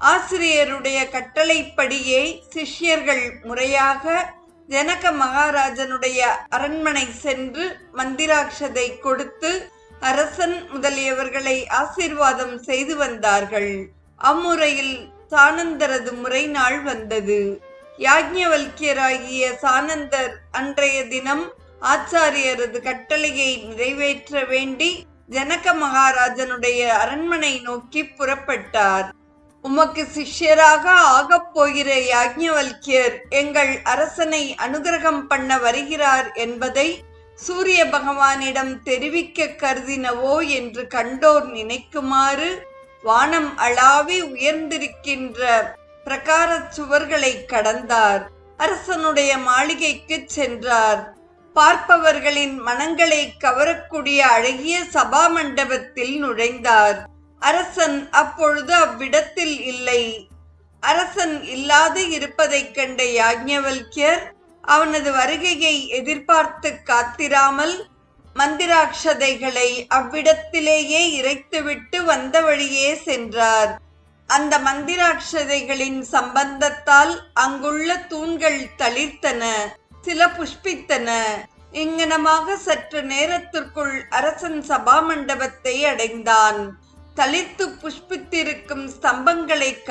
ஆசிரியருடைய கட்டளைப்படியே சிஷ்யர்கள் முறையாக ஜனக மகாராஜனுடைய அரண்மனை சென்று மந்திராட்சதை கொடுத்து அரசன் முதலியவர்களை ஆசீர்வாதம் செய்து வந்தார்கள். அம்முறையில் சானந்தரது முறை நாள் வந்தது. யாஜ்ஞவல்கியராகிய சானந்தர் அன்றைய தினம் ஆச்சாரியரது கட்டளையை நிறைவேற்ற வேண்டி ஜனக மகாராஜனுடைய அரண்மனை நோக்கி புறப்பட்டார். உமக்கு சிஷ்யராக ஆகப் போகிற யாஜ்ஞவல்கியர் எங்கள் அரசனை அனுகிரகம் பண்ண வருகிறார் என்பதை சூரிய பகவானிடம் தெரிவிக்க கருதினவோ என்று கண்டோர் நினைக்குமாறு வானம் அளாவி உயர்ந்திருக்கின்ற பிரகார சுவர்களை கடந்தார். அரசனுடைய மாளிகைக்கு சென்றார். பார்ப்பவர்களின் மனங்களை கவரக்கூடிய அழகிய சபா மண்டபத்தில் நுழைந்தார். அரசன் அப்பொழுது அவ்விடத்தில் இல்லை. அரசன் இல்லாது இருப்பதைக் கண்ட யாஜ்ஞவல்யர் அவனது வருகையை எதிர்பார்த்து காத்திராமல் மந்திராட்சதைகளை அவ்விடத்திலேயே இறைத்துவிட்டு வந்த வழியே சென்றார். அந்த மந்திராட்சதைகளின் சம்பந்தத்தால் அங்குள்ள தூண்கள் தளிர்த்தன சில புஷ்பித்தன. இங்கனமாக சற்று நேரத்திற்குள் அரசன் சபா மண்டபத்தை அடைந்தான். தளிர்த்து புஷ்பித்திருக்கும் ஸ்தம்பங்களை